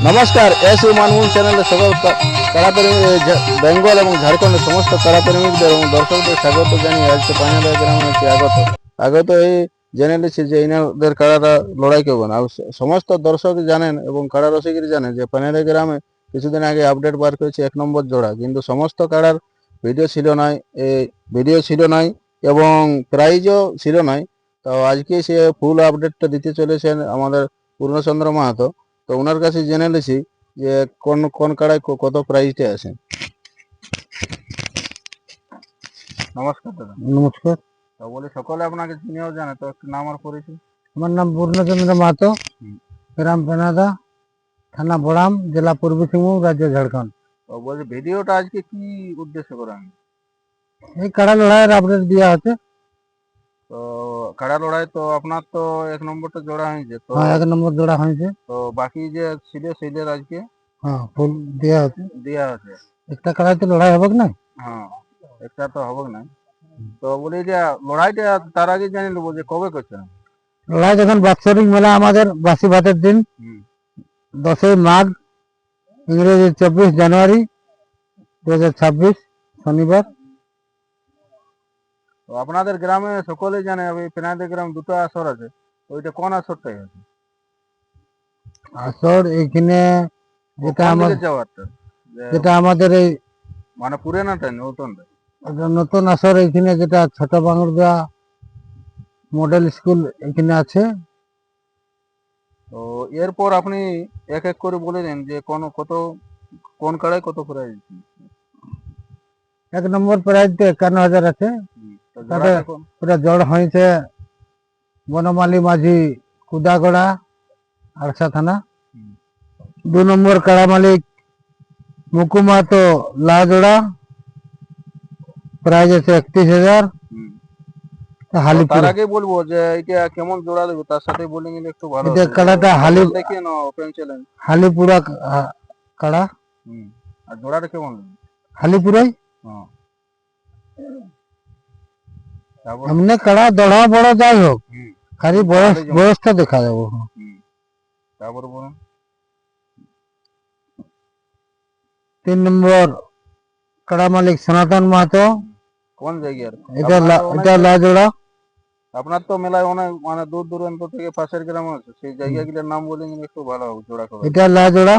নমস্কার, S U মানমুন চ্যানেলে কারাপ্রেমী ঝা- বেঙ্গল এবং ঝাড়খণ্ডের সমস্ত কারাপ্রেমিকদের এবং দর্শকদের স্বাগত জানিয়ে আজকে পাঁচহাজার গ্রামে আগত আগত এই জেনে নিচ্ছি যে ইনাদের কারারা লড়াই করবেন আর স- সমস্ত দর্শক জানেন এবং কারা রসিকরা জানেন যে পানিয়াদের গ্রামে কিছুদিন আগে আপডেট বার করেছে এক নম্বর জোড়া। কিন্তু সমস্ত কারার ভিডিও ছিল নাই এই ভিডিও ছিল নাই এবং প্রাইজও ছিল নাই। তো আজকে সে ফুল আপডেটটা দিতে চলেছেন আমাদের পূর্ণচন্দ্র মাহাতো। তো ওনার কাছে জেনে নিয়েছি যে কোন কোন কাড়ায় কত প্রাইজটা আছে। নমস্কার দাদা। নমস্কার। তো বলি সকলে আপনাকে চিনেও জানে তো একটু নাম আর পরিচয়? আমার নাম পূর্ণচন্দ্র মাহাতো। গ্রাম পেনাদা থানা বড়াম জেলা পূর্ব সিংভূম রাজ্য ঝাড়খণ্ড। তো বলছি ভিডিওটা আজকে কি উদ্দেশ্য করে এই কাড়া লড়াইয়ের আপডেট দেওয়া আছে তো কাড়া লড়াই তো আপনার তো এক নম্বরটা জোড়া হয়েছে তো হ্যাঁ এক নম্বর জোড়া হয়েছে। তো বাকি যে ছিল সেইদের আজকে? হ্যাঁ ফুল দেওয়া আছে। দেওয়া আছে। একটা কাড়াইতে লড়াই হবে না? হ্যাঁ একটা তো হবে না। তো বলি যে লড়াইটা তার আগে জানি নেব যে কবে করছেন লড়াই যখন বাৎসরিক মেলা আমাদের বাসি ভাতের দিন দশই মাঘ ইংরেজি চব্বিশ জানুয়ারি দু হাজার ছাব্বিশ শনিবার। তো আপনাদের গ্রামে সকলেই জানে ওই পেনাদের গ্রাম দুটো আসর আছে ওইটা কোন আসরটাই আছে? আসর এইখানে যেটা দিকে যাওয়ারটা যেটা আমাদের এই মানে পুরানাটা নতুনটা নতুন? আসর এখানে যেটা ছোট বাংলা মডেল স্কুল এখানে আছে। তো এরপর আপনি এক এক করে বলে দিন যে কোন কত কোন কাড়ায় কত প্রাইজ এক নম্বর প্রাইজ তো একান্ন হাজার আছে। তাতে- জোড়াটা কোন? ওটা জড় হয়েছে বনমালী মাঝি কুদাগড়া আরসা থানা হুম। দু নম্বর কাড়া মালিক মুকুমা তো লাজোড়া প্রাইজ আছে একত্রিশ হাজার হুম। তো হালিপুর তার আগে বলব যে এটা কেমন জোড়া দেবো তার সাথে বলে নিলে একটু ভালো এটা হতো। কাড়াটা হালি দেখে না ওপেন চ্যালেঞ্জ হালিপুরা কা- কাড়া আর জোড়াটা কেমন দেবো হালিপুরাই হ্যাঁ তারপর এমনি কাড়া দড়া বড় যাই হোক খালি বয়স বয়সটা দেখা যাব তারপর তিন নম্বর কাড়া মালিক সনাতন মাহাতো কোন জায়গার এটা তো এটা লাজোড়া আপনার তো মেলায় অনেক মানে দূর দূরান্ত থেকে পাশের গ্রাম আছে সেই জায়গাগুলোর নাম বলে একটু ভালো হবে জোড়া খাবার এটা লাজোড়া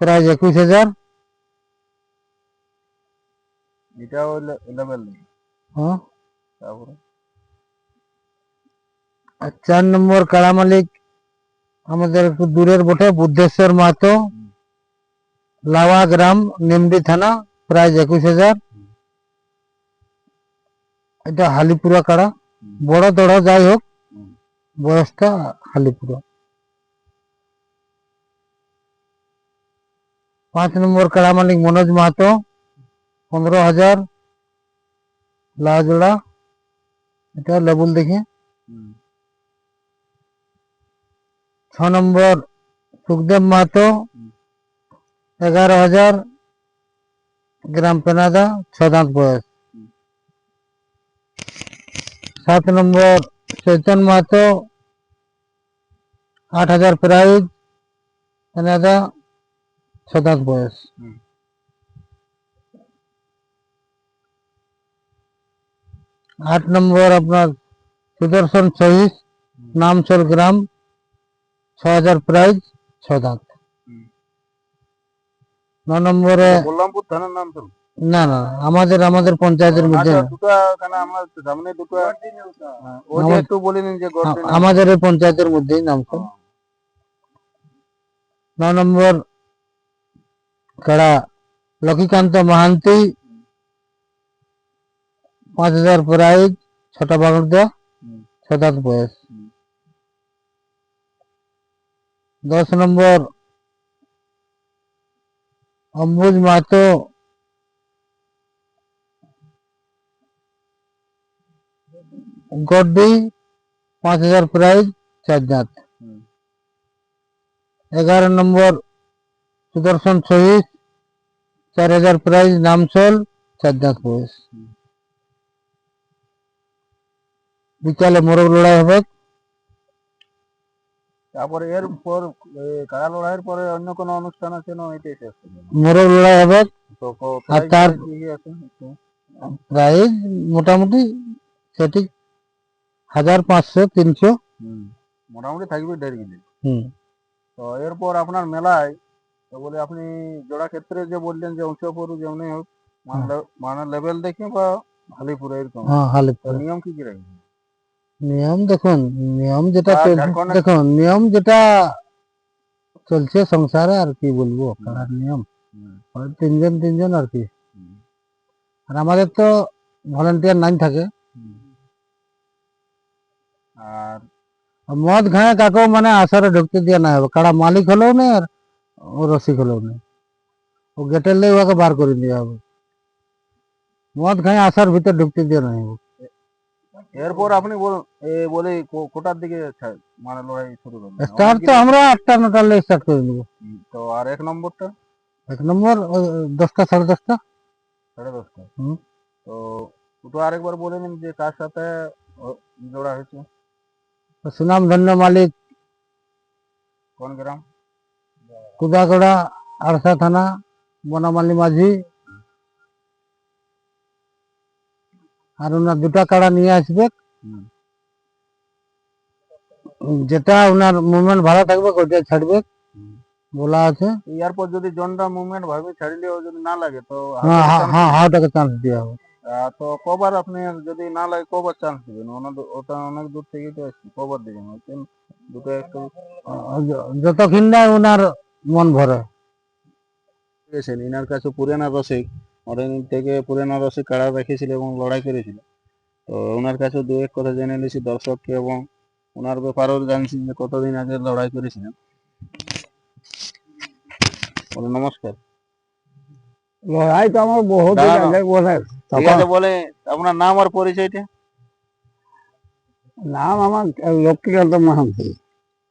প্রাইজ একুশ হাজার এটাও লেভেল নেই হ্যাঁ তারপরে আর চার নম্বর কাড়া মালিক আমাদের একটু দূরের বটে বুদ্ধেশ্বর মাহাতো লাওয়া গ্রাম নিমডি থানা প্রাইজ একুশ হাজার এটা হালিপুরা কাড়া বড় দড় যাই হোক হুম। বয়সটা হালিপুরা পাঁচ নম্বর কাড়া মালিক মনোজ মাহাতো পনেরো হাজার লাজোড়া এটা লেবুল দেখে। হুম, ছ নম্বর সুখদেব মাহাতো হুম। এগারো হাজার গ্রাম পেনাদা ছ দাঁত বয়স। হুম। সাত নম্বর চৈতন মাহাতো আট হাজার প্রাইজ পেনাদা ছ দাঁত বয়স। আট নম্বর আপনার সুদর্শন সহিস নামচল গ্রাম ছ হাজার প্রাইজ ছ দাঁত। ন নম্বরে বললামপুর থানার নাম তো না না আমাদের আমাদের পঞ্চায়েতের মধ্যে আচ্ছা না। দুটো কেন আমরা সামনে দুটো হ্যাঁ, আমাদের পঞ্চায়েতের মধ্যেই নাম তো ন নম্বর কাড়া লক্ষ্মীকান্ত মাহান্তি পাঁচ হাজার প্রাইজ ছটা বাগড়দা। ছদাত বয়স। দশ নম্বর অম্বুজ মাহাতো গড্ডি পাঁচ হাজার প্রাইজ চার দাঁত হুম। এগারো নম্বর সুদর্শন সহিস চার হাজার প্রাইজ নামচল চার দাঁত বয়স বিকালে মোরগ লড়াই হবে। তারপরে এর পর এ, কাড়া লড়াইয়ের পরে অন্য কোনো অনুষ্ঠান আছে? না এটাই শেষ মোরগ লড়াই হবে। আর তার- মোটামুটি হাজার পাঁচশো তিনশো। মোটামুটি থাকবে দেড় কেজি। হুম। তো এরপর আপনার মেলায় তো বলে আপনি জোড়া ক্ষেত্রে যে বললেন যে উঁচুপুর যেমনি হোক মানে লে- মানে লেভেল দেখে বা হালিপুরে এরকম হ্যাঁ হালিপুর। নিয়ম কি কি রাখবে নিয়ম দেখুন নিয়ম যেটা আর চলছে- ঝাড়খণ্ডে- দেখুন নিয়ম যেটা চলছে সংসারে আর কি বলব খেলার নিয়ম ওই তিনজন তিনজন আর কি আর আমাদের তো ভলেন্টিয়ার নাই থাকে আর আর মদ খায় কাকেও মানে আসরে ঢুকতে দিয়ে না হবে কারা মালিক হলেও না আর ও রসিক হলেও না ও গেটের লেগে ওকে বার করে দিয়ে হবে মদ খায় আসার ভিতর ঢুকতে দিয়ে না হবে এরপর আপনি বলুন এ বলে কোটার দিকে মানে লড়াই শুরু করবেন স্টার্ট তো আমরা আটটা নটার লেগে স্টার্ট করে দেবো। তো আর এক নম্বরটা? এক নম্বর দশটা সাড়ে দশটা। সাড়ে দশটা। হুম। তো দুটো আরেকবার বলে নিন যে কার সাথে জোড়া হয়েছে। সুনাম ধন্য মালিক। কোন গ্রাম? কুদাগড়া আরসা থানা বনামালি মাঝি। আর ওনার দুটা কাড়া নিয়ে আসবে। যেটা ওনার মুভমেন্ট ভালো থাকবে ওইটা ছাড়বে। বলা আছে। এরপর যদি জনটা মুভমেন্ট ভাবে ছাড়লেও যদি না লাগে তো হ্যাঁ হ্যাঁ হ্যাঁ হাওটাকে চান্স দেওয়া হবে। তো কবার আপনি যদি না লাগে কবার চান্স দিবেন? ওটা অনেক দূর থেকে তো আসছে কবার দিবেন? দুটো একটু। যতক্ষণ না ওনার মন ভরে। গেছেন ইনার কাছে পুরানা রসিক অনেক থেকে পুরানা রসিক কাড়া রেখেছিল এবং লড়াই করেছিল? তো ওনার কাছে দু এক কথা জেনে নিয়েছি দর্শককে এবং ওনার ব্যাপারেও জানছি যে কতদিন আগে লড়াই করেছিলেন। নমস্কার। লড়াই তো আমার বহুত দিন আগে বলে। ঠিক আছে বলে আপনার নাম আর পরিচয়টা? নাম আমার লক্ষ্মীকান্ত মাহান্তি।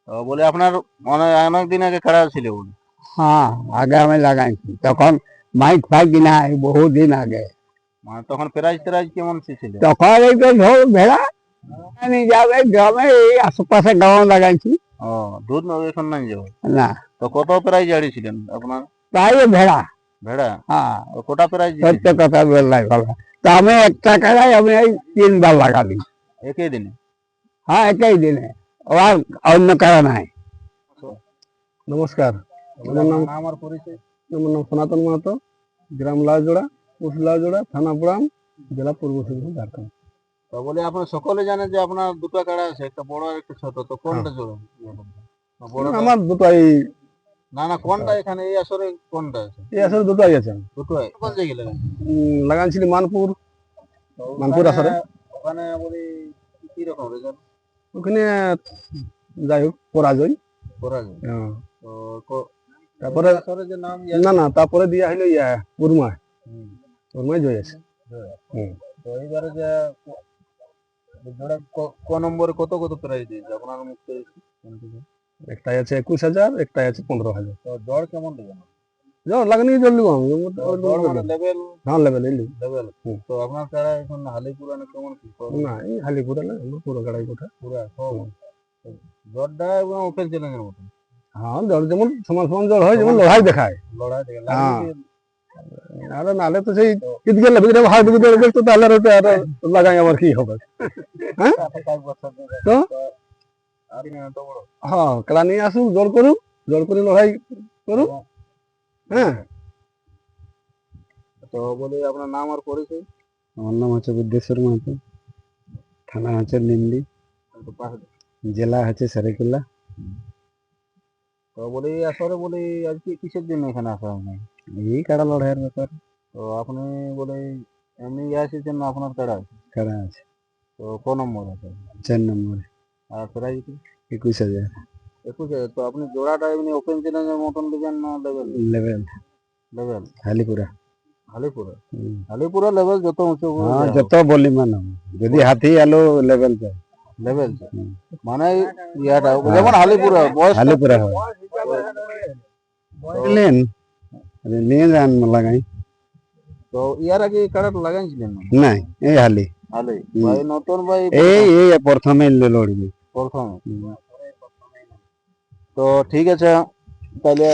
তো বলে আপনার অনেক অনেক দিন আগে কাড়া ছিল বলে হ্যাঁ আগে আমি লাগাইছি। তখন মাইক ফাইক নাই বহু দিন আগে। মানে তখন প্রাইজ ট্রাইজ কেমন ছিল? তখন এই তো ধর ভেড়া নিয়ে যাবে গ্রামে এই আশেপাশে গাঁও লাগাইছি। ও দুধ না এখন নাই যাব না। তো কত প্রাইজ আড়িয়েছিলেন আপনার? প্রায় ভেড়া। ভেড়া? হ্যাঁ। কোটা প্রাইজ সত্য কথা বললাই ভালো তো আমি একটা কাড়াই আমি এই তিনবার লাগালি। একই দিনে? হ্যাঁ একই দিনে। আর অন্য কারা নাই। নমস্কার। আমার নাম আর পরিচয়? আমার নাম সনাতন মাহাতো গ্রাম লাউজোড়া পোস্ট লাউজোড়া থানা পুরাম জেলা পূর্ব সিংভূম ঝাড়খণ্ড। তো বলে আপনার সকলে জানেন যে আপনার দুটো কাড়া আছে একটা বড় আর একটা ছোট তো কোনটা জোড়া? আমার দুটাই না না কোনটা এখানে? এই আসরে কোনটা আছে? এই আসলে দুটাই আছে। দুটো কোন জায়গায় লাগান লাগাইছিলি মানপুর মানপুর আসরে? ওখানে বলি কি রকম রেজাল্ট ওখানে যাই হোক পরাজয়। করা যায় তো তারপরে যে নাম না না তারপরে দিয়া হইল ইয়া উরমা হুম, উরমাই জয় আছে। তো এইবারে যে জোড়া ক- ক নম্বরে কত কত প্রাইজ দিয়েছে? আপনার মুখ একটাই আছে একুশ হাজার একটাই আছে পনেরো হাজার। তো জ্বর কেমন দেবেন? যাও লাগানি জ্বর মানে লেভেল হ্যাঁ লেভেল লেভেল হুম। তো আপনার কারা এখন হালি পুরানো কেমন কি? না এই না পুরো গাড়াই কোঠা। পুরা জ্বরটা এবং ওপেন চ্যালেঞ্জের মতো হ্যাঁ জল যেমন সমান সমান জল হয় যেমন লড়াই দেখায়। লড়াই হ্যাঁ। আরে নালে তো সেই ঈদ গেলে ভিতরে হাত ভিতরে তো তাহলে আর লাগাই আমার কি হবে? ধরে। তো? হ্যাঁ খেলা নিয়ে আসুক জল করুক জল করে লড়াই করুক। হ্যাঁ। তো বলি আপনার নাম আর পরিচয়? আমার নাম হচ্ছে বিদ্যেশ্বর মাহাতো। থানা হচ্ছে নিমলি। জেলা হচ্ছে সারেকুল্লা তো বলি আসলে বলি আজকে কিসের জন্য এখানে আসা হয়নি এই কাড়া লড়াইয়ের ব্যাপার? তো আপনি বলে এমনি এসেছেন না আপনার কাড়া আছে? কাড়া আছে? তো ক নম্বর আছে? চার নম্বরে। আর প্রাইজ কি? একুশ হাজার। একুশ হাজার। তো আপনি জোড়াটা এমনি ওপেন চ্যালেঞ্জের মতন দিবেন না লেভেল লেভেল লেভেল হালিপুরা। হালিপুরা? হালিপুরা লেভেল যত উঁচু হ্যাঁ যত বলি মানে যদি হাতি আলো লেভেল যায়। লেভেল মানে ইয়াটা যেমন হালিপুরা বয়স হালিপুরা হয়। নিয়ে যান লাগাই। তো ইয়ার আগে কাড়াটা লাগাইছিলেন না? এই হালি। হালি? ভাই নতুন ভাই এই এই প্রথমে লড়বি। প্রথম? তো ঠিক আছে তাহলে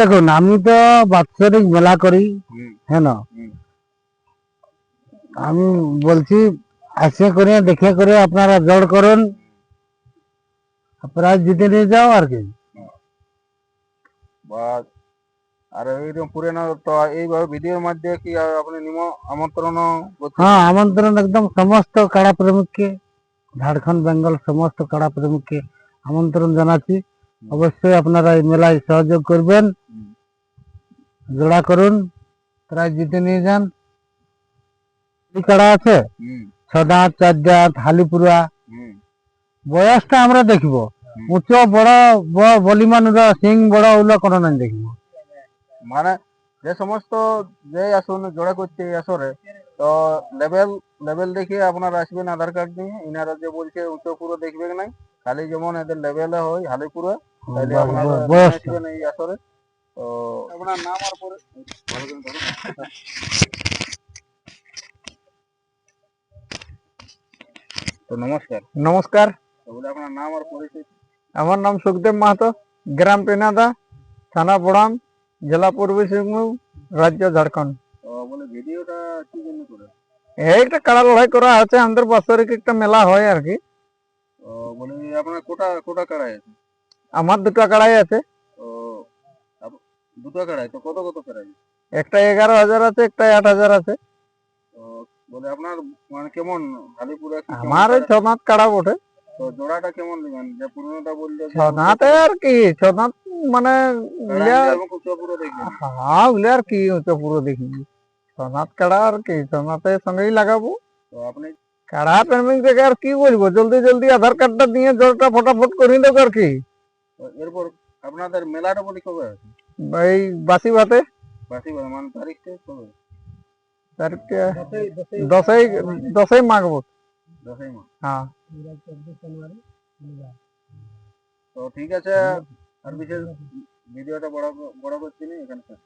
দেখুন আমি তো বাৎসরিক মেলা করি হ্যাঁ না? আমি বলছি আসে করে দেখে করে আপনারা জড় করুন। প্রাইজ জিতে নিয়ে যাও আর কি। আর এইরকম পুরানো তো এইভাবে ভিডিওর মধ্যে কি আপনি নিম আমন্ত্রণ হ্যাঁ আমন্ত্রণ একদম সমস্ত কাড়া প্রেমিককে ঝাড়খণ্ড বেঙ্গল সমস্ত কাড়া প্রেমিককে আমন্ত্রণ জানাচ্ছি। অবশ্যই আপনারা এই মেলায় সহযোগ করবেন। জোড়া করুন। প্রাইজ জিতে নিয়ে যান। কাড়া আছে? হুম ছদাঁত হালিপুরা। বয়সটা আমরা দেখব। উচ্চ বড় বড় বলিমান সিং বড় ওগুলো কোনো নাই দেখব। মানে যে সমস্ত যে আসন জোড়া করছে এই আসরে তো লেভেল লেভেল দেখে আপনারা আসবেন আধার কার্ড নিয়ে। ইনারা যে বলছে উচ্চ পুরো দেখবেন নাই। খালি যেমন এদের লেভেলে হয় হালিপুরা তাহলে আপনারা আসবেন এই আসরে। তো আপনার নাম আর পরে ভালো করে ধরুন। তো নমস্কার। আপনার নাম আর পরিচয়? আমার নাম সুখদেব মাহাতো গ্রাম পেনাদা থানা বড়াম জেলা পূর্বী সিংভূম রাজ্য ঝাড়খণ্ড। বলে ভিডিওটা কি জন্য করে? এই একটা কাড়া লড়াই করা আছে আমাদের বাৎসরিক একটা মেলা হয় আর কি। বলে আপনার কোটা কোটা কাড়াই আছে? আমার দুটো কাড়াই আছে। দুটো কাড়াই তো কত কত কাড়াই একটা এগারো হাজার আছে একটা আট হাজার আছে। বলে আপনার মানে কেমন? কেমন আমার এই কাড়া? ছনাথ কাড়া বটে। তো জোড়াটা কেমন নেবেন যে পুরনোটা বললে আর কি ছনাথ মানে কাড়া উলিয়া নিলে এবং কুচো পুরো দেখবেন হ্যাঁ উলে আর কি হচ্ছে পুরো দেখি। ছনাথ কাড়া আর কি ছনাথের সঙ্গেই লাগাবো। তো আপনি কাড়া প্রেমিক দেখে আর কি বলব? জলদি জলদি আধার কার্ডটা দিয়ে জলটা ফটাফট করে দেবো আর কি। এরপর আপনাদের মেলাটা বলি কবে আছে? এই বাসি ভাতে। বাসি বার মানে তারিখটা কবে? দশই মাগবো দশই মাস হ্যাঁ তো ঠিক আছে আর বিশেষ ভিডিওটা বড় বড় করছি না এখানে শেষ